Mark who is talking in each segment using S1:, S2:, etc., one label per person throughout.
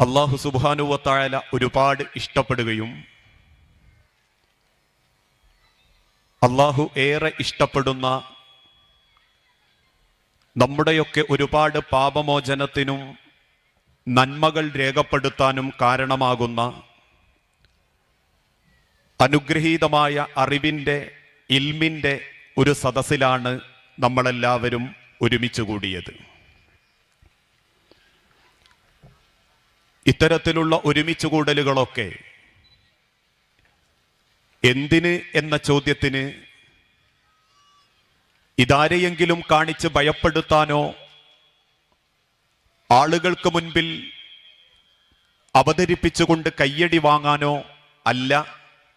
S1: അള്ളാഹു സുബാനുവത്തായ ഒരുപാട് ഇഷ്ടപ്പെടുകയും അള്ളാഹു ഏറെ ഇഷ്ടപ്പെടുന്ന നമ്മുടെയൊക്കെ ഒരുപാട് പാപമോചനത്തിനും നന്മകൾ രേഖപ്പെടുത്താനും കാരണമാകുന്ന അനുഗ്രഹീതമായ അറിവിന്റെ ഇൽമിന്റെ ഒരു സദസ്സിലാണ് നമ്മളെല്ലാവരും ഒരുമിച്ച് കൂടിയത്. ഇത്തരത്തിലുള്ള ഒരുമിച്ച് കൂടലുകളൊക്കെ എന്തിന് എന്ന ചോദ്യത്തിന് ഇതാരെയെങ്കിലും കാണിച്ച് ഭയപ്പെടുത്താനോ ആളുകൾക്ക് മുൻപിൽ അവതരിപ്പിച്ചുകൊണ്ട് കയ്യടി വാങ്ങാനോ അല്ല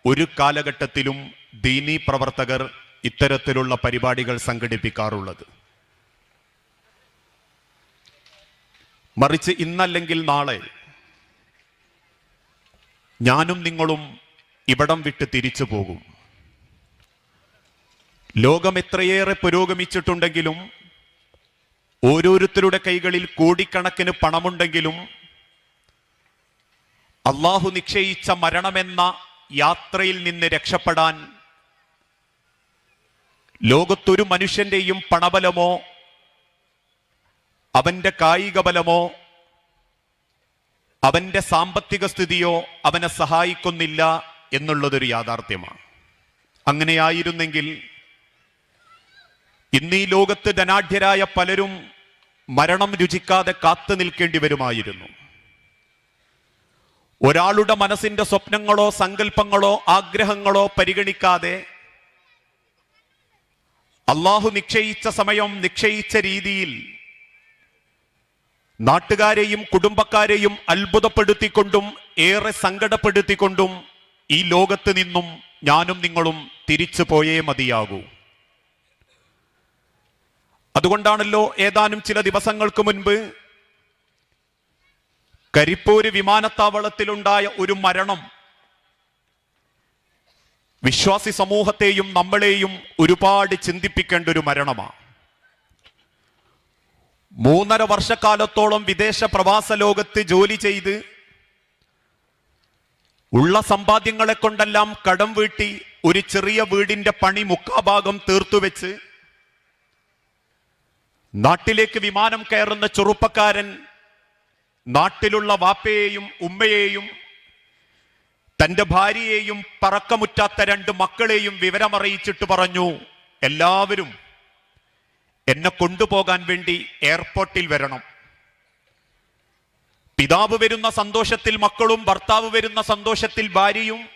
S1: ഒരു കാലഘട്ടത്തിലും ദീനീ പ്രവർത്തകർ ഇത്തരത്തിലുള്ള പരിപാടികൾ സംഘടിപ്പിക്കാറുള്ളത്. മറിച്ച് ഇന്നല്ലെങ്കിൽ നാളെ ഞാനും നിങ്ങളും ഇവിടം വിട്ട് തിരിച്ചു പോകും. ലോകം എത്രയേറെ പുരോഗമിച്ചിട്ടുണ്ടെങ്കിലും ഓരോരുത്തരുടെ കൈകളിൽ കോടിക്കണക്കിന് പണമുണ്ടെങ്കിലും അള്ളാഹു നിശ്ചയിച്ച മരണമെന്ന യാത്രയിൽ നിന്ന് രക്ഷപ്പെടാൻ ലോകത്തൊരു മനുഷ്യന്റെയും പണബലമോ അവന്റെ കായിക ബലമോ അവന്റെ സാമ്പത്തിക സ്ഥിതിയോ അവനെ സഹായിക്കുന്നില്ല എന്നുള്ളതൊരു യാഥാർത്ഥ്യമാണ്. അങ്ങനെയായിരുന്നെങ്കിൽ ഇന്ന് ഈ ലോകത്ത് ധനാഢ്യരായ പലരും മരണം രുചിക്കാതെ കാത്തു നിൽക്കേണ്ടി വരുമായിരുന്നു ഒരാളുടെ മനസ്സിന്റെ സ്വപ്നങ്ങളോ സങ്കല്പങ്ങളോ ആഗ്രഹങ്ങളോ പരിഗണിക്കാതെ അള്ളാഹു നിശ്ചയിച്ച സമയം നിശ്ചയിച്ച രീതിയിൽ നാട്ടുകാരെയും കുടുംബക്കാരെയും അത്ഭുതപ്പെടുത്തിക്കൊണ്ടും ഏറെ സങ്കടപ്പെടുത്തിക്കൊണ്ടും ഈ ലോകത്ത് നിന്നും ഞാനും നിങ്ങളും തിരിച്ചു പോയേ മതിയാകൂ. അതുകൊണ്ടാണല്ലോ ഏതാനും ചില ദിവസങ്ങൾക്ക് മുൻപ് കരിപ്പൂര് വിമാനത്താവളത്തിലുണ്ടായ ഒരു മരണം വിശ്വാസി സമൂഹത്തെയും നമ്മളെയും ഒരുപാട് ചിന്തിപ്പിക്കേണ്ട ഒരു മരണമാണ് മൂന്നര വർഷക്കാലത്തോളം വിദേശ പ്രവാസ ലോകത്ത് ജോലി ചെയ്ത് ഉള്ള സമ്പാദ്യങ്ങളെ കൊണ്ടെല്ലാം കടം വീട്ടി ഒരു ചെറിയ വീടിന്റെ പണി മുക്കാഭാഗം തീർത്തുവെച്ച് നാട്ടിലേക്ക് വിമാനം കയറുന്ന ചെറുപ്പക്കാരൻ നാട്ടിലുള്ള വാപ്പയെയും ഉമ്മയെയും തന്റെ ഭാര്യയെയും പറക്കമുറ്റാത്ത രണ്ട് മക്കളെയും വിവരമറിയിച്ചിട്ട് പറഞ്ഞു എല്ലാവരും എന്നെ കൊണ്ടുപോകാൻ വേണ്ടി എയർപോർട്ടിൽ വരണം. പിതാവ് വരുന്ന സന്തോഷത്തിൽ മക്കളും ഭർത്താവ് വരുന്ന സന്തോഷത്തിൽ ഭാര്യയും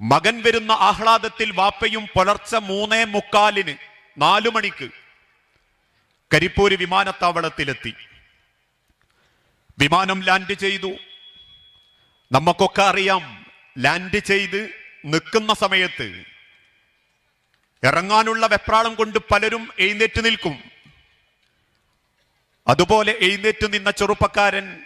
S1: മകൻ വരുന്ന ആഹ്ലാദത്തിൽ വാപ്പയും പുലർച്ചെ മൂന്നേ മുക്കാലിന് നാലു മണിക്ക് കരിപ്പൂര് വിമാനത്താവളത്തിലെത്തി. വിമാനം ലാൻഡ് ചെയ്തു. നമുക്കൊക്കെ അറിയാം ലാൻഡ് ചെയ്ത് നിൽക്കുന്ന സമയത്ത് ഇറങ്ങാനുള്ള വെപ്രാളം കൊണ്ട് പലരും എഴുന്നേറ്റ് നിൽക്കും. അതുപോലെ എഴുന്നേറ്റ് നിന്ന ചെറുപ്പക്കാരൻ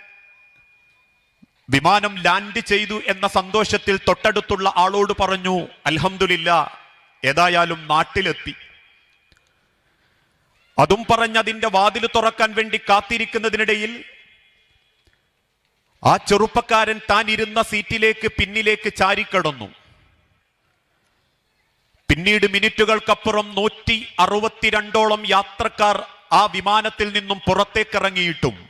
S1: വിമാനം ലാൻഡ് ചെയ്തു എന്ന സന്തോഷത്തിൽ തൊട്ടടുത്തുള്ള ആളോട് പറഞ്ഞു അൽഹമില്ല ഏതായാലും നാട്ടിലെത്തി. അതും പറഞ്ഞതിന്റെ വാതിൽ തുറക്കാൻ വേണ്ടി കാത്തിരിക്കുന്നതിനിടയിൽ ആ ചെറുപ്പക്കാരൻ താൻ ഇരുന്ന സീറ്റിലേക്ക് പിന്നിലേക്ക് ചാരിക്കടന്നു. പിന്നീട് മിനിറ്റുകൾക്കപ്പുറം നൂറ്റി അറുപത്തിരണ്ടോളം യാത്രക്കാർ ആ വിമാനത്തിൽ നിന്നും പുറത്തേക്കിറങ്ങിയിട്ടും.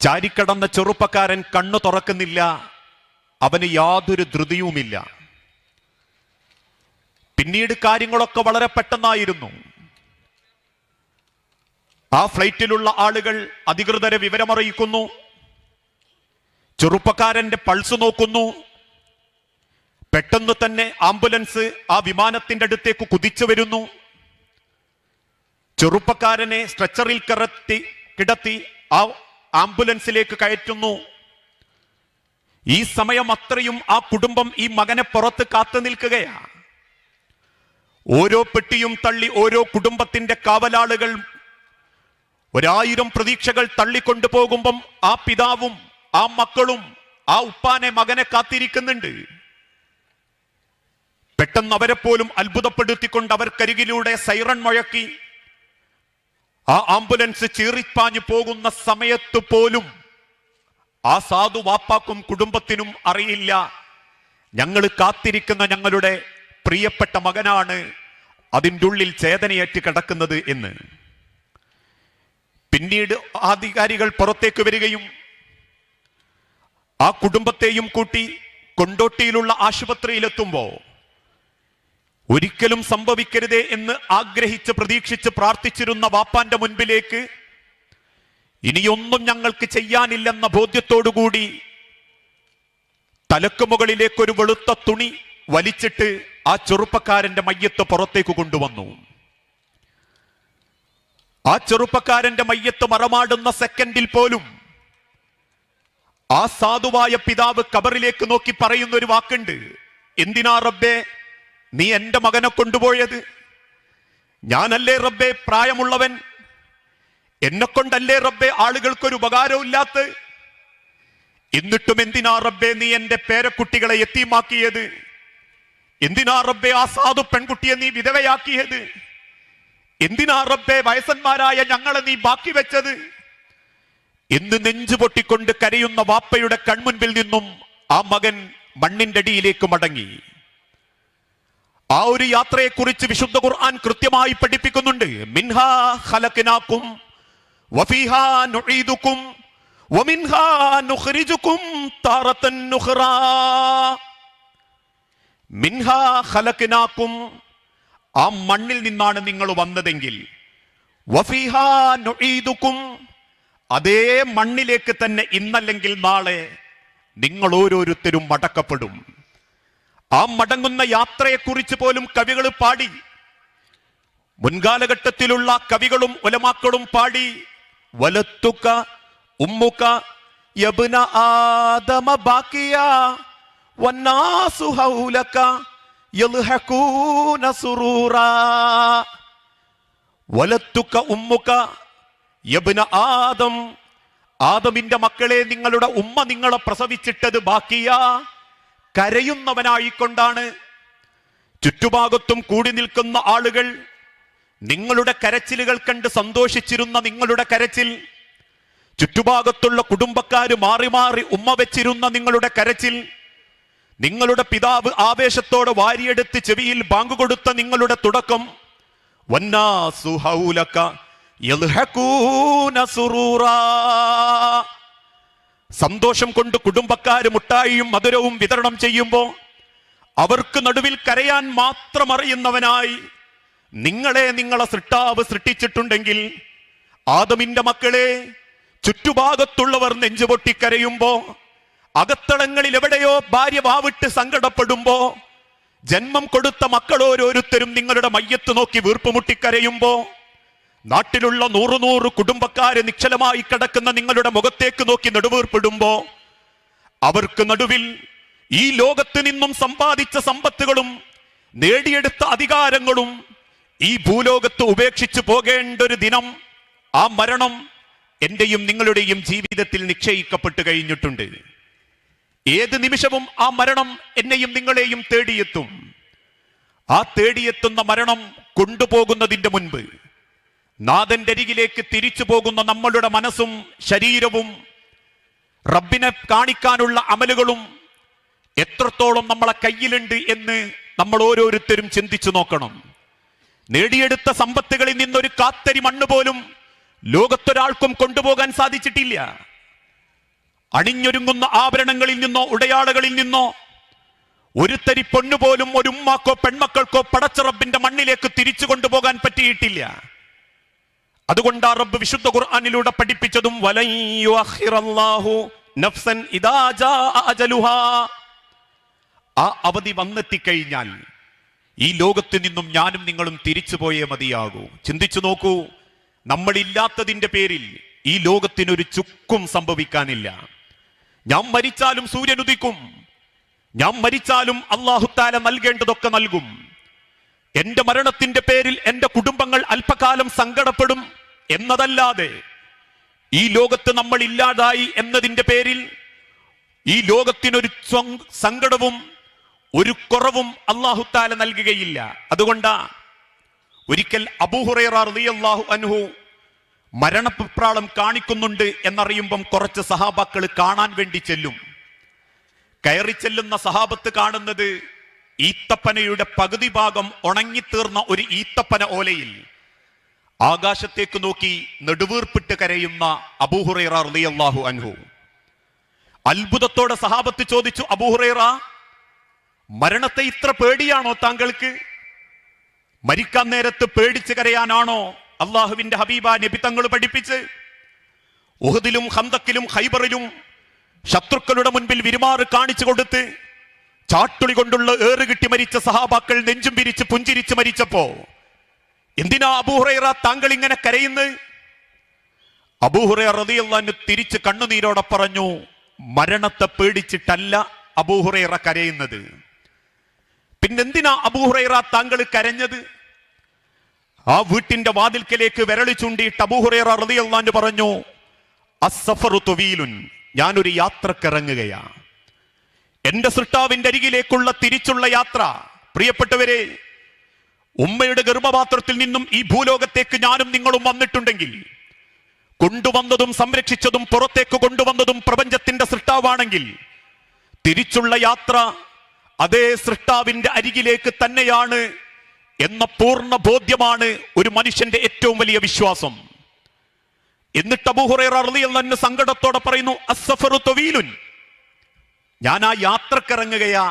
S1: ചാരിക്കടന്ന ചെറുപ്പക്കാരൻ കണ്ണു തുറക്കുന്നില്ല. അവന് യാതൊരു ധൃതിയുമില്ല. പിന്നീട് കാര്യങ്ങളൊക്കെ വളരെ പെട്ടെന്നായിരുന്നു. ആ ഫ്ലൈറ്റിലുള്ള ആളുകൾ അധികൃതരെ വിവരമറിയിക്കുന്നു. ചെറുപ്പക്കാരന്റെ പൾസ് നോക്കുന്നു. പെട്ടെന്ന് തന്നെ ആംബുലൻസ് ആ വിമാനത്തിന്റെ അടുത്തേക്ക് കുതിച്ചു വരുന്നു. ചെറുപ്പക്കാരനെ സ്ട്രെച്ചറിൽ കിടത്തി കിടത്തി ആ ആംബുലൻസിലേക്ക് കയറ്റുന്നു. ഈ സമയം അത്രയും ആ കുടുംബം ഈ മകനെ പുറത്ത് കാത്തു നിൽക്കുകയാ. ഓരോ പെട്ടിയും തള്ളി ഓരോ കുടുംബത്തിന്റെ കാവലാളുകൾ ഒരായിരം പ്രതീക്ഷകൾ തള്ളിക്കൊണ്ടു പോകുമ്പം ആ പിതാവും ആ മക്കളും ആ ഉപ്പാനെ മകനെ കാത്തിരിക്കുന്നുണ്ട്. പെട്ടെന്ന് അവരെ പോലും അത്ഭുതപ്പെടുത്തിക്കൊണ്ട് അവർക്കരികിലൂടെ സൈറൺ മുഴക്കി. ആ ആംബുലൻസ് ചീറിപ്പാഞ്ഞു പോകുന്ന സമയത്ത് പോലും ആ സാധു വാപ്പാക്കും കുടുംബത്തിനും അറിയില്ല. ഞങ്ങൾ കാത്തിരിക്കുന്ന ഞങ്ങളുടെ പ്രിയപ്പെട്ട മകനാണ് അതിന്റെ ഉള്ളിൽ ചേതനയേറ്റ് കിടക്കുന്നത് എന്ന്. പിന്നീട് ആധികാരികൾ പുറത്തേക്ക് വരികയും ആ കുടുംബത്തെയും കൂട്ടി കൊണ്ടോട്ടിയിലുള്ള ആശുപത്രിയിലെത്തുമ്പോ ഒരിക്കലും സംഭവിക്കരുതേ എന്ന് ആഗ്രഹിച്ച് പ്രതീക്ഷിച്ച് പ്രാർത്ഥിച്ചിരുന്ന വാപ്പാന്റെ മുൻപിലേക്ക് ഇനിയൊന്നും ഞങ്ങൾക്ക് ചെയ്യാനില്ലെന്ന ബോധ്യത്തോടുകൂടി തലക്ക് മുകളിലേക്ക് ഒരു വെളുത്ത തുണി വലിച്ചിട്ട് ആ ചെറുപ്പക്കാരന്റെ മയ്യത്ത് പുറത്തേക്ക് കൊണ്ടുവന്നു. ആ ചെറുപ്പക്കാരന്റെ മയ്യത്ത് മറമാടുന്ന സെക്കൻഡിൽ പോലും ആ സാധുവായ പിതാവ് കബറിലേക്ക് നോക്കി പറയുന്ന ഒരു വാക്കുണ്ട്. എന്തിനാ റബ്ബേ നീ എന്റെ മകനെ കൊണ്ടുപോയത്? ഞാനല്ലേ റബ്ബെ പ്രായമുള്ളവൻ? എന്നെ കൊണ്ടല്ലേ റബ്ബെ ആളുകൾക്കൊരു ഉപകാരവും ഇല്ലാത്ത എന്നിട്ടും എന്തിനാ റബ്ബെ നീ എന്റെ പേരക്കുട്ടികളെ എത്തിമാക്കിയത്? എന്തിനാ റബ്ബെ ആ സാധു പെൺകുട്ടിയെ നീ വിധവയാക്കിയത്? എന്തിനാ റബ്ബെ വയസ്സന്മാരായ ഞങ്ങളെ നീ ബാക്കി വെച്ചത്? എന്ന് നെഞ്ചു പൊട്ടിക്കൊണ്ട് കരയുന്ന വാപ്പയുടെ കൺമുൻപിൽ നിന്നും ആ മകൻ മണ്ണിന്റെ അടിയിലേക്ക് മടങ്ങി. ആ ഒരു യാത്രയെക്കുറിച്ച് വിശുദ്ധ ഖുർആൻ കൃത്യമായി പഠിപ്പിക്കുന്നുണ്ട്. മിൻഹാ വഫീഹാ വമിൻഹാ നുഖ്റാ. മിൻഹാ ആ മണ്ണിൽ നിന്നാണ് നിങ്ങൾ വന്നതെങ്കിൽ വഫീഹാ അതേ മണ്ണിലേക്ക് തന്നെ ഇന്നല്ലെങ്കിൽ നാളെ നിങ്ങൾ ഓരോരുത്തരും മടക്കപ്പെടും. ആ മടങ്ങുന്ന യാത്രയെക്കുറിച്ച് പോലും കവികൾ പാടി. മുൻകാലഘട്ടത്തിലുള്ള കവികളും ഒലമാക്കളും പാടി. വലത്തുക്ക ഉമ്മുക്ക യബ്ന ആദമ ബാക്കിയ ഹൗലക വലത്തുക്ക ഉമ്മുക്ക യബ്ന ആദം. ആദമിന്റെ മക്കളെ നിങ്ങളുടെ ഉമ്മ നിങ്ങളെ പ്രസവിച്ചിട്ടത് ബാക്കിയ കരയുന്നവനായിക്കൊണ്ടാണ്. ചുറ്റുഭാഗത്തും കൂടി നിൽക്കുന്ന ആളുകൾ നിങ്ങളുടെ കരച്ചിലുകൾ കണ്ട് സന്തോഷിച്ചിരുന്ന നിങ്ങളുടെ കരച്ചിൽ ചുറ്റുഭാഗത്തുള്ള കുടുംബക്കാർ മാറി മാറി ഉമ്മ വെച്ചിരുന്ന നിങ്ങളുടെ കരച്ചിൽ നിങ്ങളുടെ പിതാവ് ആവേശത്തോടെ വാരിയെടുത്ത് ചെവിയിൽ ബാങ്ക് കൊടുത്ത നിങ്ങളുടെ തുടക്കം വന്നാ ഹൗലക യൽഹഖൂന സുറൂറാ. സന്തോഷം കൊണ്ട് കുടുംബക്കാർ മുട്ടായിയും മധുരവും വിതരണം ചെയ്യുമ്പോൾ അവർക്ക് നടുവിൽ കരയാൻ മാത്രം അറിയുന്നവനായി നിങ്ങളെ നിങ്ങളെ സൃഷ്ടാവ് സൃഷ്ടിച്ചിട്ടുണ്ടെങ്കിൽ ആദമിന്റെ മക്കളെ ചുറ്റുഭാഗത്തുള്ളവർ നെഞ്ചുപൊട്ടി കരയുമ്പോ അകത്തളങ്ങളിൽ എവിടെയോ ഭാര്യ വാവിട്ട് സങ്കടപ്പെടുമ്പോ ജന്മം കൊടുത്ത മക്കളോരോരുത്തരും നിങ്ങളുടെ മയ്യത്ത് നോക്കി വീർപ്പുമുട്ടിക്കരയുമ്പോ നാട്ടിലുള്ള നൂറു നൂറ് കുടുംബക്കാരെ നിശ്ചലമായി കിടക്കുന്ന നിങ്ങളുടെ മുഖത്തേക്ക് നോക്കി നെടുവീർപ്പിടുമ്പോ അവർക്ക് നടുവിൽ ഈ ലോകത്ത് നിന്നും സമ്പാദിച്ച സമ്പത്തുകളും നേടിയെടുത്ത അധികാരങ്ങളും ഈ ഭൂലോകത്ത് ഉപേക്ഷിച്ചു പോകേണ്ട ഒരു ദിനം ആ മരണം എന്റെയും നിങ്ങളുടെയും ജീവിതത്തിൽ നിശ്ചയിക്കപ്പെട്ട് കഴിഞ്ഞിട്ടുണ്ട്. ഏത് നിമിഷവും ആ മരണം എന്നെയും നിങ്ങളെയും തേടിയെത്തും. ആ തേടിയെത്തുന്ന മരണം കൊണ്ടുപോകുന്നതിന്റെ മുൻപ് നാഥന്റെ അരികിലേക്ക് തിരിച്ചു പോകുന്ന നമ്മളുടെ മനസ്സും ശരീരവും റബ്ബിനെ കാണിക്കാനുള്ള അമലുകളും എത്രത്തോളം നമ്മളെ കയ്യിലുണ്ട് എന്ന് നമ്മൾ ഓരോരുത്തരും ചിന്തിച്ചു നോക്കണം. നേടിയെടുത്ത സമ്പത്തുകളിൽ നിന്നൊരു കാത്തരി മണ്ണ് പോലും ലോകത്തൊരാൾക്കും കൊണ്ടുപോകാൻ സാധിച്ചിട്ടില്ല. അണിഞ്ഞൊരുങ്ങുന്ന ആഭരണങ്ങളിൽ നിന്നോ ഉടയാളുകളിൽ നിന്നോ ഒരു തരി പൊണ്ണുപോലും ഒരു ഉമ്മാക്കോ പെൺമക്കൾക്കോ പടച്ചറബിന്റെ മണ്ണിലേക്ക് തിരിച്ചു കൊണ്ടുപോകാൻ പറ്റിയിട്ടില്ല. അതുകൊണ്ട് റബ്ബ് വിശുദ്ധ ഖുർആനിലൂടെ പഠിപ്പിച്ചതും നഫ്സൻ ആ അവധി വന്നെത്തിക്കഴിഞ്ഞാൽ ഈ ലോകത്ത് നിന്നും ഞാനും നിങ്ങളും തിരിച്ചു പോയേ മതിയാകൂ. ചിന്തിച്ചു നോക്കൂ നമ്മളില്ലാത്തതിന്റെ പേരിൽ ഈ ലോകത്തിനൊരു ചുക്കും സംഭവിക്കാനില്ല. ഞാൻ മരിച്ചാലും സൂര്യൻ ഉദിക്കും ഞാൻ മരിച്ചാലും അള്ളാഹുത്താല നൽകേണ്ടതൊക്കെ നൽകും. എന്റെ മരണത്തിന്റെ പേരിൽ എന്റെ കുടുംബങ്ങൾ അല്പകാലം സങ്കടപ്പെടും എന്നതല്ലാതെ ഈ ലോകത്ത് നമ്മൾ ഇല്ലാതായി എന്നതിന്റെ പേരിൽ ഈ ലോകത്തിനൊരു സങ്കടവും ഒരു കുറവും അള്ളാഹുത്താല നൽകുകയില്ല. അതുകൊണ്ടാ ഒരിക്കൽ അബൂഹുറൈറ അനുഹു മരണപ്രാളം കാണിക്കുന്നുണ്ട് എന്നറിയുമ്പം കുറച്ച് സഹാബാക്കൾ കാണാൻ വേണ്ടി ചെല്ലും. കയറി ചെല്ലുന്ന സഹാബത്ത് കാണുന്നത് ഈത്തപ്പനയുടെ പകുതി ഭാഗം ഉണങ്ങിത്തീർന്ന ഒരു ഈത്തപ്പന ഓലയിൽ ആകാശത്തേക്ക് നോക്കി നെടുവീർപ്പിട്ട് കരയുന്ന അബൂഹുറൈറ റളിയല്ലാഹു അൻഹു. അത്ഭുതത്തോടെ സഹാബത്ത് ചോദിച്ചു അബൂഹുറൈറ മരണത്തെ ഇത്ര പേടിയാണോ താങ്കൾക്ക്? മരിക്കാൻ നേരത്ത് പേടിച്ച് കരയാനാണോ അള്ളാഹുവിന്റെ ഹബീബ നബി തങ്ങൾ പഠിപ്പിച്ച്? ഉഹദിലും ഹന്തക്കിലും ഹൈബറിലും ശത്രുക്കളുടെ മുൻപിൽ വിരുമാറ് കാണിച്ചു കൊടുത്ത് ചാട്ടുളി കൊണ്ടുള്ള ഏറ് കിട്ടി മരിച്ച സഹാബാക്കൾ നെഞ്ചും പിരിച്ച് പുഞ്ചിരിച്ച് മരിച്ചപ്പോ എന്തിനാ അബൂഹുറൈറ താങ്കൾ ഇങ്ങനെ കരയുന്നത് അബൂഹുറൈറ റതിയുള്ള തിരിച്ച് കണ്ണുനീരോടെ പറഞ്ഞു മരണത്തെ പേടിച്ചിട്ടല്ല അബൂഹുറൈറ കരയുന്നത്. പിന്നെന്തിനാ അബൂഹുറൈറ താങ്കൾ കരഞ്ഞത്? ആ വീട്ടിന്റെ വാതിൽക്കലേക്ക് വിരളി ചൂണ്ടിയിട്ട് അബൂഹുറൈറ റതിയുള്ള പറഞ്ഞു അസഫറു തുവീലുൻ ഞാനൊരു യാത്രക്കിറങ്ങുകയാ. എന്റെ സൃഷ്ടാവിന്റെ അരികിലേക്കുള്ള തിരിച്ചുള്ള യാത്ര. പ്രിയപ്പെട്ടവരെ ഉമ്മയുടെ ഗർഭപാത്രത്തിൽ നിന്നും ഈ ഭൂലോകത്തേക്ക് ഞാനും നിങ്ങളും വന്നിട്ടുണ്ടെങ്കിൽ കൊണ്ടുവന്നതും സംരക്ഷിച്ചതും പുറത്തേക്ക് കൊണ്ടുവന്നതും പ്രപഞ്ചത്തിന്റെ സൃഷ്ടാവാണെങ്കിൽ തിരിച്ചുള്ള യാത്ര അതേ സൃഷ്ടാവിന്റെ അരികിലേക്ക് തന്നെയാണ് എന്ന പൂർണ ബോധ്യമാണ് ഒരു മനുഷ്യന്റെ ഏറ്റവും വലിയ വിശ്വാസം. എന്നിട്ട് അബൂഹുറൈറിയല്ലെന്ന് സങ്കടത്തോടെ പറയുന്നു അസ്സഫറു തൊവീലുൻ. ഞാൻ ആ യാത്രക്കിറങ്ങുകയാ.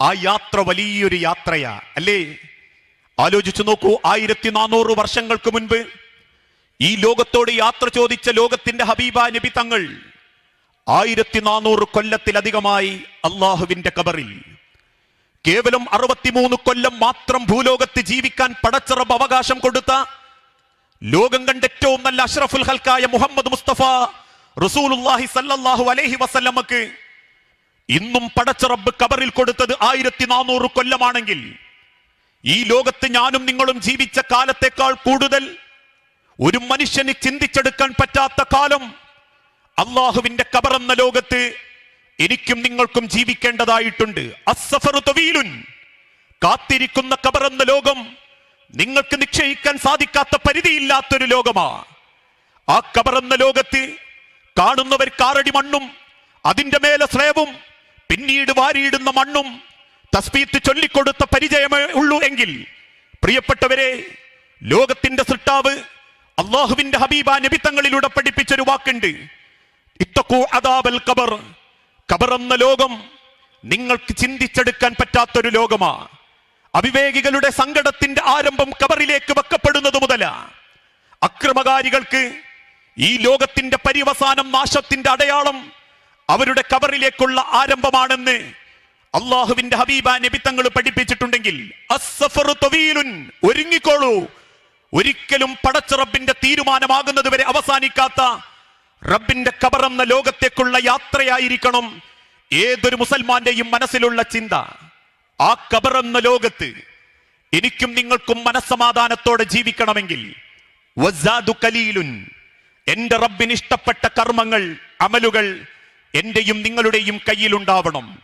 S1: ആ യാത്ര വലിയൊരു യാത്രയാ. അല്ലേ? ആലോചിച്ചു നോക്കൂ ആയിരത്തി നാനൂറ് വർഷങ്ങൾക്ക് മുൻപ് ഈ ലോകത്തോട് യാത്ര ചോദിച്ച ലോകത്തിന്റെ ഹബീബ നബി തങ്ങൾ ആയിരത്തി നാനൂറ് കൊല്ലത്തിലധികമായി അള്ളാഹുവിന്റെ കബറിൽ കേവലം അറുപത്തിമൂന്ന് കൊല്ലം മാത്രം ഭൂലോകത്ത് ജീവിക്കാൻ പടച്ചറബ് അവകാശം കൊടുത്ത ലോകം കണ്ട ഏറ്റവും നല്ല അഷ്റഫുൽ ഹൽക്കായ മുഹമ്മദ് മുസ്തഫ റസൂലുല്ലാഹി സല്ലല്ലാഹു അലൈഹി വസല്ലമക്ക് ഇന്നും പടച്ചറബ് കബറിൽ കൊടുത്തത് ആയിരത്തി നാനൂറ് കൊല്ലമാണെങ്കിൽ ഈ ലോകത്ത് ഞാനും നിങ്ങളും ജീവിച്ച കാലത്തേക്കാൾ കൂടുതൽ ഒരു മനുഷ്യന് ചിന്തിച്ചെടുക്കാൻ പറ്റാത്ത കാലം അള്ളാഹുവിന്റെ കബറെന്ന ലോകത്ത് എനിക്കും നിങ്ങൾക്കും ജീവിക്കേണ്ടതായിട്ടുണ്ട്. തവീലുൻ. കാത്തിരിക്കുന്ന കബറെന്ന ലോകം നിങ്ങൾക്ക് നിശ്ചയിക്കാൻ സാധിക്കാത്ത പരിധിയില്ലാത്തൊരു ലോകമാ. ആ കബറെന്ന ലോകത്ത് കാണുന്നവർ കാറടി മണ്ണും അതിന്റെ മേലെ സ്ലേവും പിന്നീട് വാരിയിടുന്ന മണ്ണും തസ്ബീത്ത് ചൊല്ലിക്കൊടുത്ത പരിചയമേ ഉള്ളൂ എങ്കിൽ പ്രിയപ്പെട്ടവരെ ലോകത്തിന്റെ സൃഷ്ടാവ് അള്ളാഹുവിന്റെ ഹബീബ നബിത്തങ്ങളിലൂടെ പഠിപ്പിച്ചൊരു വാക്കുണ്ട്. ഇത്തക്കൂ അദാബൽ കബർ കബർ എന്ന ലോകം നിങ്ങൾക്ക് ചിന്തിച്ചെടുക്കാൻ പറ്റാത്തൊരു ലോകമാ. അവിവേകികളുടെ സങ്കടത്തിന്റെ ആരംഭം കബറിലേക്ക് വെക്കപ്പെടുന്നത് മുതല. അക്രമകാരികൾക്ക് ഈ ലോകത്തിന്റെ പരിവസാനം നാശത്തിന്റെ അടയാളം അവരുടെ കബറിലേക്കുള്ള ആരംഭമാണെന്ന് അള്ളാഹുവിന്റെ ഹബീബ നബി തങ്ങൾ പഠിപ്പിച്ചിട്ടുണ്ടെങ്കിൽ. ഒരുങ്ങിക്കോളൂ ഒരിക്കലും പടച്ചറബിന്റെ തീരുമാനമാകുന്നത് വരെ അവസാനിക്കാത്ത റബ്ബിന്റെ കബറെന്ന ലോകത്തേക്കുള്ള യാത്രയായിരിക്കണം ഏതൊരു മുസൽമാന്റെയും മനസ്സിലുള്ള ചിന്ത ആ കബറെന്ന ലോകത്ത് എനിക്കും നിങ്ങൾക്കും മനസ്സമാധാനത്തോടെ ജീവിക്കണമെങ്കിൽ എന്റെ റബ്ബിന് ഇഷ്ടപ്പെട്ട കർമ്മങ്ങൾ അമലുകൾ എന്റെയും നിങ്ങളുടെയും കയ്യിലുണ്ടാവണം.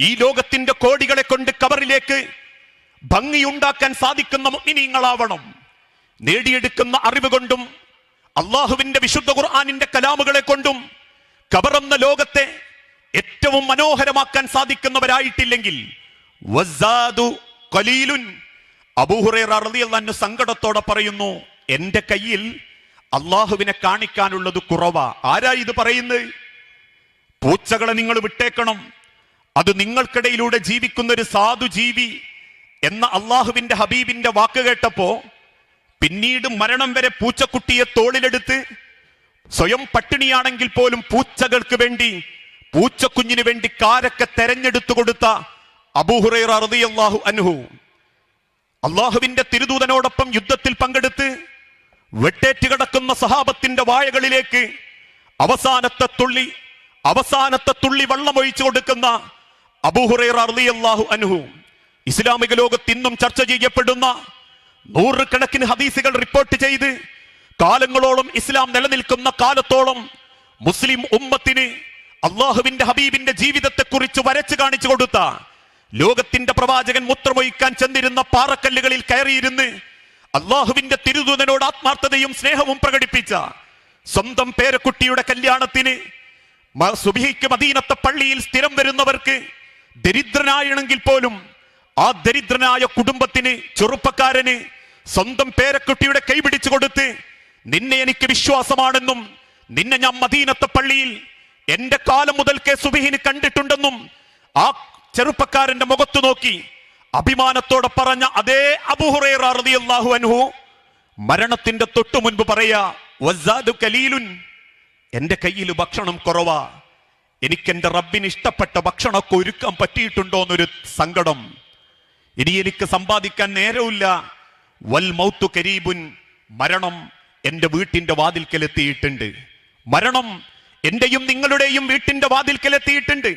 S1: ഈ ലോകത്തിന്റെ കോടികളെ കൊണ്ട് കബറിലേക്ക് ഭംഗിയുണ്ടാക്കാൻ സാധിക്കുന്ന മുഗ്നിനീങ്ങളാവണം നേടിയെടുക്കുന്ന അറിവ് കൊണ്ടും അള്ളാഹുവിന്റെ വിശുദ്ധ ഖുർആാനിന്റെ കലാമുകളെ കൊണ്ടും കബറെന്ന ലോകത്തെ ഏറ്റവും മനോഹരമാക്കാൻ സാധിക്കുന്നവരായിട്ടില്ലെങ്കിൽ സങ്കടത്തോടെ പറയുന്നു എന്റെ കയ്യിൽ അള്ളാഹുവിനെ കാണിക്കാനുള്ളത് കുറവാ. ആരാ ഇത് പറയുന്നത്? പൂച്ചകളെ നിങ്ങൾ വിട്ടേക്കണം. അത് നിങ്ങൾക്കിടയിലൂടെ ജീവിക്കുന്ന ഒരു സാധു ജീവി എന്ന അള്ളാഹുവിന്റെ ഹബീബിന്റെ വാക്ക് കേട്ടപ്പോ പിന്നീട് മരണം വരെ പൂച്ചക്കുട്ടിയെ തോളിലെടുത്ത് സ്വയം പട്ടിണിയാണെങ്കിൽ പോലും പൂച്ചകൾക്ക് വേണ്ടി പൂച്ചക്കുഞ്ഞിന് വേണ്ടി കാരൊക്കെ തെരഞ്ഞെടുത്തു കൊടുത്ത അബൂഹുറൈറ റളിയല്ലാഹു അൻഹു. അള്ളാഹുവിന്റെ തിരുദൂതനോടൊപ്പം യുദ്ധത്തിൽ പങ്കെടുത്ത് വെട്ടേറ്റ് കിടക്കുന്ന സഹാബത്തിന്റെ വായകളിലേക്ക് അവസാനത്തെ തുള്ളി അവസാനത്തെ തുള്ളി വെള്ളമൊഴിച്ചു കൊടുക്കുന്ന അബൂഹുറൈറ റളിയല്ലാഹു അൻഹു. ഇസ്ലാമിക ലോകത്ത് ഇന്നും ചർച്ച ചെയ്യപ്പെടുന്ന നൂറുകണക്കിന് ഹദീസുകൾ റിപ്പോർട്ട് ചെയ്ത് കാലങ്ങളോളം ഇസ്ലാം നിലനിൽക്കുന്ന കാലത്തോളം മുസ്ലിം ഉമ്മത്തിന് അള്ളാഹുവിന്റെ ഹബീബിന്റെ ജീവിതത്തെക്കുറിച്ച് വരച്ചു കാണിച്ചു കൊടുത്ത ലോകത്തിന്റെ പ്രവാചകൻ മുത്രമൊഴിക്കാൻ ചെന്നിരുന്ന പാറക്കല്ലുകളിൽ കയറിയിരുന്ന് അള്ളാഹുവിന്റെ തിരുദൂതനോട് ആത്മാർത്ഥതയും സ്നേഹവും പ്രകടിപ്പിച്ച സ്വന്തം പേരക്കുട്ടിയുടെ കല്യാണത്തിന് സുബഹിക്ക് മദീനത്തെ പള്ളിയിൽ സ്ഥിരം വരുന്നവർക്ക് ദരിദ്രനായണെങ്കിൽ പോലും ആ ദരിദ്രനായ കുടുംബത്തിന് ചെറുപ്പക്കാരന് സ്വന്തം പേരക്കുട്ടിയുടെ കൈ പിടിച്ചു കൊടുത്ത് നിന്നെ എനിക്ക് വിശ്വാസമാണെന്നും നിന്നെ ഞാൻ മദീനത്തെ പള്ളിയിൽ എന്റെ കാലം മുതൽക്കേ സുബിഹിന് കണ്ടിട്ടുണ്ടെന്നും ആ ചെറുപ്പക്കാരന്റെ മുഖത്തു നോക്കി അഭിമാനത്തോടെ പറഞ്ഞ അതേ അബുഹുറേറിയാഹു അൻഹു മരണത്തിന്റെ തൊട്ടു മുൻപ് പറയാ വസ്സാദു കലീലുൻ എന്റെ കയ്യിൽ ഭക്ഷണം കുറവാ. എനിക്ക് എന്റെ റബ്ബിന് ഇഷ്ടപ്പെട്ട ഭക്ഷണമൊക്കെ ഒരുക്കാൻ പറ്റിയിട്ടുണ്ടോ എന്നൊരു സങ്കടം. ഇനി എനിക്ക് സമ്പാദിക്കാൻ നേരമില്ല വൽ മൗത്തു കരീബുൻ മരണം എന്റെ വീട്ടിന്റെ വാതിൽക്കലെത്തിയിട്ടുണ്ട്. മരണം എന്റെയും നിങ്ങളുടെയും വീട്ടിന്റെ വാതിൽക്കലെത്തിയിട്ടുണ്ട്.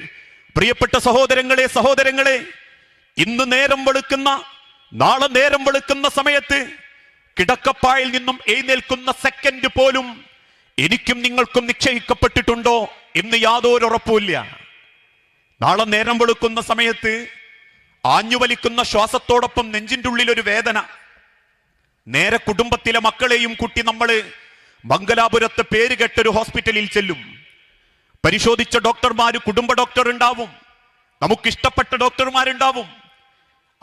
S1: പ്രിയപ്പെട്ട സഹോദരങ്ങളെ സഹോദരങ്ങളെ ഇന്ന് നേരം വെളുക്കുന്ന നാളെ നേരം വെളുക്കുന്ന സമയത്ത് കിടക്കപ്പായിൽ നിന്നും എഴുന്നേൽക്കുന്ന സെക്കൻഡ് പോലും എനിക്കും നിങ്ങൾക്കും നിശ്ചയിക്കപ്പെട്ടിട്ടുണ്ടോ എന്ന് യാതൊരു ഉറപ്പുമില്ല. നാളെ നേരം വെളുക്കുന്ന സമയത്ത് ആഞ്ഞുവലിക്കുന്ന ശ്വാസത്തോടൊപ്പം നെഞ്ചിന്റെ ഉള്ളിൽ ഒരു വേദന. നേരെ കുടുംബത്തിലെ മക്കളെയും കുട്ടി നമ്മൾ മംഗലാപുരത്ത് പേര് കെട്ടൊരു ഹോസ്പിറ്റലിൽ ചെല്ലും. പരിശോധിച്ച ഡോക്ടർമാർ കുടുംബ ഡോക്ടർ ഉണ്ടാവും നമുക്കിഷ്ടപ്പെട്ട ഡോക്ടർമാരുണ്ടാവും.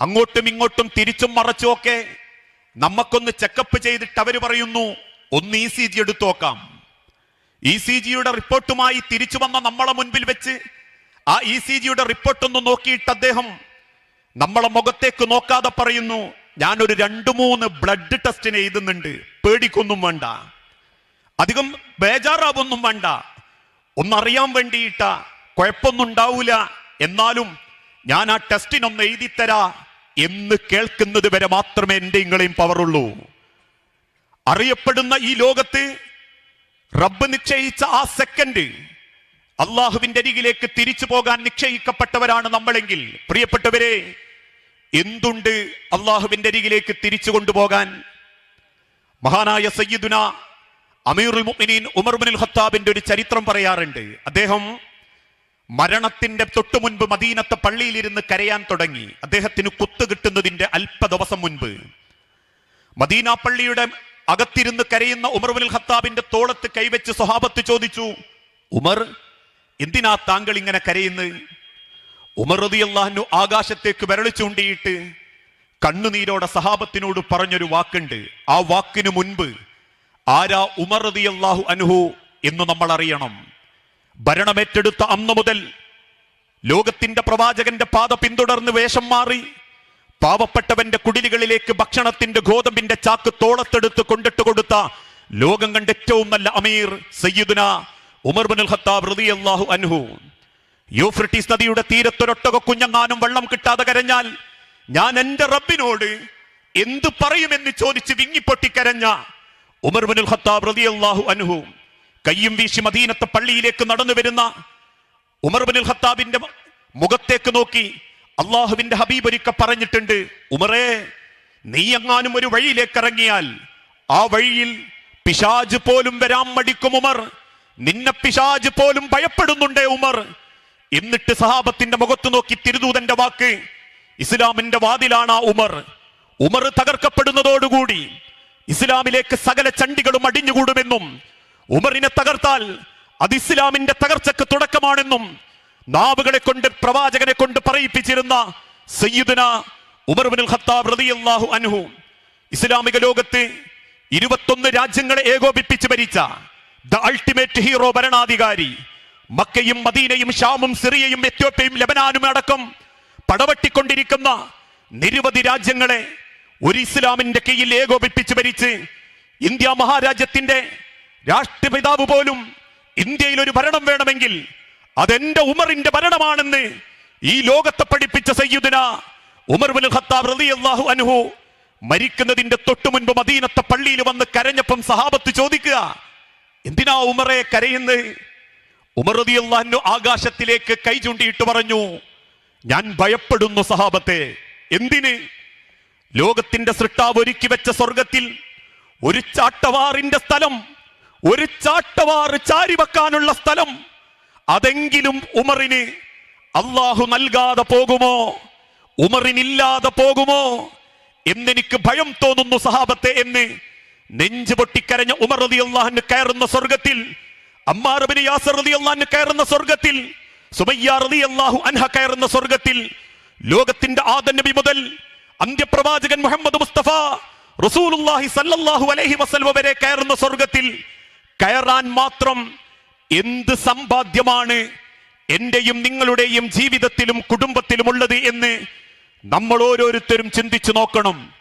S1: അങ്ങോട്ടും ഇങ്ങോട്ടും തിരിച്ചും മറച്ചും ഒക്കെ നമുക്കൊന്ന് ചെക്കപ്പ് ചെയ്തിട്ട് അവർ പറയുന്നു ഒന്ന് ഇ സി ജി എടുത്തു നോക്കാം. ഇ സി ജിയുടെ റിപ്പോർട്ടുമായി തിരിച്ചു വന്ന നമ്മളെ മുൻപിൽ വെച്ച് ആ ഇ സി ജിയുടെ റിപ്പോർട്ടൊന്ന് നോക്കിയിട്ട് അദ്ദേഹം നമ്മളെ മുഖത്തേക്ക് നോക്കാതെ പറയുന്നു ഞാനൊരു രണ്ടു മൂന്ന് ബ്ലഡ് ടെസ്റ്റിന് എഴുതുന്നുണ്ട്. പേടിക്കൊന്നും വേണ്ട. അധികം ബേജാറാവൊന്നും വേണ്ട. ഒന്നറിയാൻ വേണ്ടിയിട്ട. കുഴപ്പമൊന്നും ഉണ്ടാവൂല. എന്നാലും ഞാൻ ആ ടെസ്റ്റിനൊന്ന് എഴുതിത്തരാ എന്ന് കേൾക്കുന്നത് വരെ മാത്രമേ എന്റെ ഇങ്ങളെയും പവറുള്ളൂ അറിയപ്പെടുന്ന ഈ ലോകത്ത് റബ്ബ് നിശ്ചയിച്ച ആ സെക്കൻഡ് അള്ളാഹുവിന്റെ അരികിലേക്ക് തിരിച്ചു പോകാൻ നിശ്ചയിക്കപ്പെട്ടവരാണ് നമ്മളെങ്കിൽ. പ്രിയപ്പെട്ടവരെ എന്തുണ്ട് അള്ളാഹുവിന്റെ അരികിലേക്ക് തിരിച്ചു കൊണ്ടുപോകാൻ? മഹാനായ സയ്യിദുന അമീറുൽ മുഅ്മിനീൻ ഉമർ മുനിൽ ഖത്താബിന്റെ ഒരു ചരിത്രം പറയാറുണ്ട്. അദ്ദേഹം മരണത്തിന്റെ തൊട്ടു മുൻപ് മദീനത്തെ പള്ളിയിലിരുന്ന് കരയാൻ തുടങ്ങി. അദ്ദേഹത്തിന് കുത്തു കിട്ടുന്നതിന്റെ അല്പ ദിവസം മുൻപ് മദീന പള്ളിയുടെ അകത്തിരുന്ന് കരയുന്ന ഉമർ ബിനുൽ ഖത്താബിന്റെ തോളത്ത് കൈവച്ച് സ്വഹാബത്ത് ചോദിച്ചു ഉമർ എന്തിനാ താങ്കൾ ഇങ്ങനെ കരയുന്നത്? ഉമർ റളിയല്ലാഹു ആകാശത്തേക്ക് വിരളി ചൂണ്ടിയിട്ട് കണ്ണുനീരോടെ സഹാബത്തിനോട് പറഞ്ഞൊരു വാക്കുണ്ട്. ആ വാക്കിനു മുൻപ് ആരാ ഉമർ റതിയല്ലാഹു അനുഹു എന്ന് നമ്മൾ അറിയണം. ഭരണമേറ്റെടുത്ത അന്ന് മുതൽ ലോകത്തിന്റെ പ്രവാചകന്റെ പാത പിന്തുടർന്ന് വേഷം മാറി പാവപ്പെട്ടവന്റെ കുടിലുകളിലേക്ക് ഭക്ഷണത്തിന്റെ ഗോതമ്പിന്റെ ചാക്ക് തോളത്തെടുത്ത് കൊണ്ടിട്ട് കൊടുത്ത ലോകം കണ്ട ഏറ്റവും നല്ല അമീർ സയ്യിദുന ഉമർ ബിനുൽ ഖത്താബ് റളിയല്ലാഹു അൻഹു. യൂഫ്രട്ടീസ് നദിയുടെ തീരത്തൊരൊട്ടക കുഞ്ഞങ്ങാനും വെള്ളം കിട്ടാതെ കരഞ്ഞാൽ ഞാൻ എന്റെ റബ്ബിനോട് എന്തു പറയുമെന്ന് ചോദിച്ച് വിങ്ങിപ്പൊട്ടിക്കരഞ്ഞ ഉമർ ബിനുൽ ഖത്താബ് റളിയല്ലാഹു അൻഹു. കയ്യും വീശി മദീനത്തെ പള്ളിയിലേക്ക് നടന്നു വരുന്ന ഉമർ ബിനുൽ ഖത്താബിന്റെ മുഖത്തേക്ക് നോക്കി അള്ളാഹുവിന്റെ ഹബീബ് ഒരിക്ക പറഞ്ഞിട്ടുണ്ട് ഉമറേ നീ എങ്ങാനും ഒരു വഴിയിലേക്ക് ഇറങ്ങിയാൽ ആ വഴിയിൽ പിശാജ് പോലും വരാൻ മടിക്കും ഉമർ. നിന്നെ പിശാജ് പോലും ഭയപ്പെടുന്നുണ്ടേ ഉമർ. എന്നിട്ട് സഹാബത്തിന്റെ മുഖത്ത് നോക്കി തിരുദൂതന്റെ വാക്ക് ഇസ്ലാമിന്റെ വാതിലാണ് ആ ഉമർ. ഉമർ തകർക്കപ്പെടുന്നതോടുകൂടി ഇസ്ലാമിലേക്ക് സകല ചണ്ടികളും അടിഞ്ഞുകൂടുമെന്നും ഉമറിനെ തകർത്താൽ അത് ഇസ്ലാമിന്റെ തകർച്ചക്ക് തുടക്കമാണെന്നും നാവുകളെ കൊണ്ട് പ്രവാചകനെ കൊണ്ട് പറയിപ്പിച്ചിരുന്ന സയ്യിദുന ഉമർ ബിനുൽ ഖത്താബ് റളിയല്ലാഹു അൻഹു. ഇസ്ലാമിക ലോകത്ത് ഇരുപത്തൊന്ന് രാജ്യങ്ങളെ ഏകോപിപ്പിച്ച് ഭരിച്ച ദ അൾട്ടിമേറ്റ് ഹീറോ ഭരണാധികാരി മക്കയും മദീനയും ഷാമും സിറിയയും എത്യോപ്യയും ലബനാനും അടക്കം പടവട്ടിക്കൊണ്ടിരിക്കുന്ന നിരവധി രാജ്യങ്ങളെ ഒരു ഇസ്ലാമിന്റെ കീഴിൽ ഏകോപിപ്പിച്ച് ഭരിച്ച് ഇന്ത്യ മഹാരാജ്യത്തിന്റെ രാഷ്ട്രപിതാവ് പോലും ഇന്ത്യയിൽ ഒരു ഭരണം വേണമെങ്കിൽ അതെന്റെ ഉമറിന്റെ മരണമാണെന്ന് ഈ ലോകത്തെ പഠിപ്പിച്ച സയ്യുദിന ഉമർ ബിൻ ഖത്താബ് റളിയല്ലാഹു അൻഹു മരിക്കുന്നതിന്റെ തൊട്ടു മുൻപ് മദീനത്തെ പള്ളിയിൽ വന്ന് കരഞ്ഞപ്പം സഹാബത്ത് ചോദിക്കുക എന്തിനാ ഉമറെ കരയുന്നത്? ഉമർ റളിയല്ലാഹു ആകാശത്തിലേക്ക് കൈ ചൂണ്ടിയിട്ട് പറഞ്ഞു ഞാൻ ഭയപ്പെടുന്നു സഹാബത്തെ. എന്തിന്? ലോകത്തിന്റെ സൃഷ്ടാവ് ഒരുക്കി വെച്ച സ്വർഗത്തിൽ ഒരു ചാട്ടവാറിന്റെ സ്ഥലം ഒരു ചാട്ടവാറ് ചാരി വെക്കാനുള്ള സ്ഥലം അതെങ്കിലും ഉമറിന് അള്ളാഹു നൽകാതെ പോകുമോ? ഉമറിനില്ലാതെ പോകുമോ? എന്നെനിക്ക് ഭയം തോന്നുന്നു സഹാബത്തെ എന്ന് നെഞ്ചു പൊട്ടിക്കരഞ്ഞ ഉമർ റതി അള്ളാഹന് കയറുന്ന സ്വർഗത്തിൽ അമ്മാറബിന് യാസർ റതി അള്ളാഹന് കയറുന്ന സ്വർഗത്തിൽ സുമയ്യ റതി അള്ളാഹു അൻഹ കയറുന്ന സ്വർഗത്തിൽ ലോകത്തിന്റെ ആദ നബി മുതൽ അന്ത്യപ്രവാചകൻ മുഹമ്മദ് മുസ്തഫ റസൂലുള്ളാഹി സല്ലല്ലാഹു അലൈഹി വസല്ലം വരെ കയറുന്ന സ്വർഗത്തിൽ കയറാൻ മാത്രം എന്ത് സമ്പാദ്യമാണ് എന്റെയും നിങ്ങളുടെയും ജീവിതത്തിലും കുടുംബത്തിലും ഉള്ളത് എന്ന് നമ്മൾ ഓരോരുത്തരും ചിന്തിച്ചു നോക്കണം.